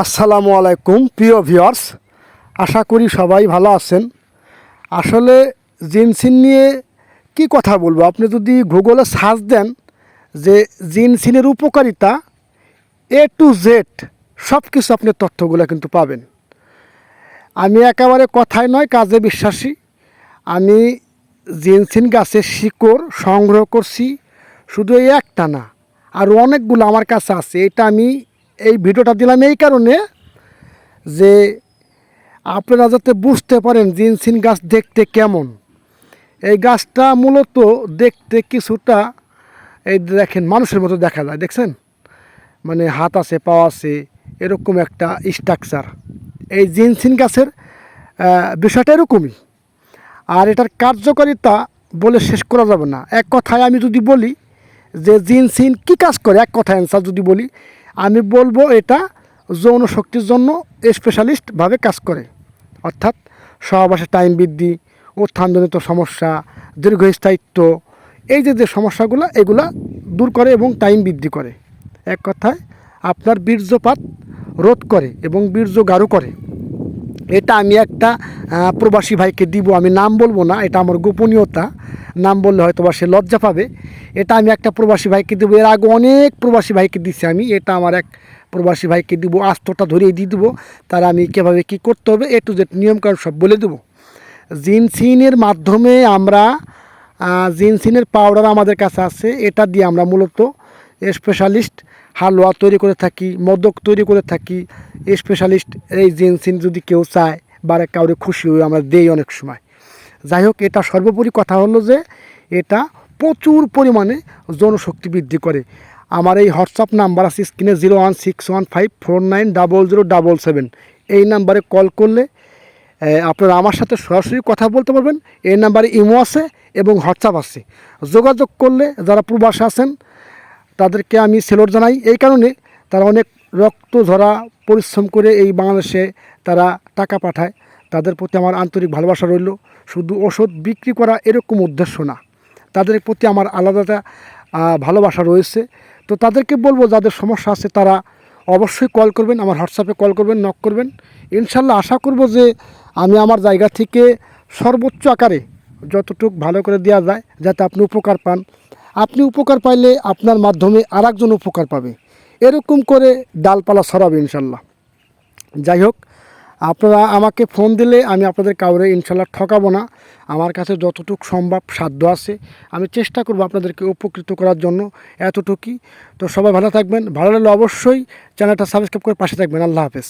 আসসালামু আলাইকুম, প্রিয় ভিউয়ার্স। আশা করি সবাই ভালো আছেন। আসলে জিনসিন নিয়ে কি কথা বলব? আপনি যদি গুগলে সার্চ দেন যে জিনসিনের উপকারিতা এ টু জেড সব কিছু আপনি তথ্যগুলো কিন্তু পাবেন। আমি একেবারে কথায় নয়, কাজে বিশ্বাসী। আমি জিনসিন গাছের শিকড় সংগ্রহ করছি, শুধু এই একটা না আর অনেকগুলো আমার কাছে আছে। এটা আমি এই ভিডিওটা দিলাম এই কারণে যে আপনারা যাতে বুঝতে পারেন জিনসিন গাছ দেখতে কেমন। এই গাছটা মূলত দেখতে কিছুটা এই দেখেন মানুষের মতো দেখা যায়, দেখছেন? মানে হাত আছে, পা আছে, এরকম একটা স্ট্রাকচার এই জিনসিন গাছের বিষয়টা এরকমই। আর এটার কার্যকারিতা বলে শেষ করা যাবে না। এক কথায় আমি যদি বলি যে জিনসিন কী কাজ করে, এক কথায় অ্যান্সার যদি বলি আমি বলব এটা যৌন শক্তির জন্য স্পেশালিস্টভাবে কাজ করে। অর্থাৎ সহবাসে টাইম বৃদ্ধি, উত্থানজনিত সমস্যা, দীর্ঘস্থায়িত্ব, এই যে যে সমস্যাগুলো, এগুলা দূর করে এবং টাইম বৃদ্ধি করে। এক কথায়, আপনার বীর্যপাত রোধ করে এবং বীর্য গাঢ় করে। এটা আমি একটা প্রবাসী ভাইকে দিব, আমি নাম বলব না, এটা আমার গোপনীয়তা। নাম বললে হয়তো বা সে লজ্জা পাবে। এটা আমি একটা প্রবাসী ভাইকে দেবো, এর আগে অনেক প্রবাসী ভাইকে দিছি আমি, এটা আমার এক প্রবাসী ভাইকে দিব, আস্তটা ধরিয়ে দিয়ে দেবো তারা আমি কীভাবে কী করতে হবে, এ টু জেড নিয়মকানুন সব বলে দেবো। জিনসিনের মাধ্যমে আমরা জিনসিনের পাউডার আমাদের কাছে আছে, এটা দিয়ে আমরা মূলত স্পেশালিস্ট হালুয়া তৈরি করে থাকি, মদক তৈরি করে থাকি। স্পেশালিস্ট এই জিনসিন যদি কেউ চায় বা কাউরে খুশি হয়ে আমরা দেই অনেক সময়। যাই হোক, এটা সর্বোপরি কথা হলো যে, এটা প্রচুর পরিমাণে জনশক্তি বৃদ্ধি করে। আমার এই হোয়াটসঅ্যাপ নাম্বার আছে, স্ক্রিনে zero one six one five four nine double zero double seven. এই নাম্বারে কল করলে আপনারা আমার সাথে সরাসরি কথা বলতে পারবেন। এই নাম্বারে ইমো আছে এবং হোয়াটসঅ্যাপ আছে। যোগাযোগ করলে, যারা প্রবাসে আছেন তাদেরকে আমি সেলট জানাই। এই কারণে তারা অনেক রক্ত ঝরা, পরিশ্রম করে এই বাংলাদেশে তারা টাকা পাঠায়। তাদের প্রতি আমার আন্তরিক ভালোবাসা রইল। শুধু ওষুধ বিক্রি করা এরকম উদ্দেশ্য না, তাদের প্রতি আমার আলাদাটা ভালোবাসা রয়েছে। তো তাদেরকে বলব, যাদের সমস্যা আছে তারা অবশ্যই কল করবেন, আমার হোয়াটসঅ্যাপে কল করবেন, নক করবেন। ইনশাল্লাহ আশা করব যে আমি আমার জায়গা থেকে সর্বোচ্চ আকারে যতটুকু ভালো করে দেওয়া যায়, যাতে আপনি উপকার পান। আপনি উপকার পাইলে আপনার মাধ্যমে আর একজন উপকার পাবে। এরকম করে ডালপালা ছড়াবে ইনশাল্লাহ। যাই হোক, আপনারা আমাকে ফোন দিলে আমি আপনাদের কাউরে ইনশাল্লাহ ঠকাবো না। আমার কাছে যতটুকু সম্ভব সাধ্য আছে। আমি চেষ্টা করব আপনাদেরকে উপকৃত করার জন্য এতটুকুই। তো সবাই ভালো থাকবেন। ভালো লাগলে অবশ্যই চ্যানেলটা সাবস্ক্রাইব করে পাশে থাকবেন। আল্লাহ হাফেজ।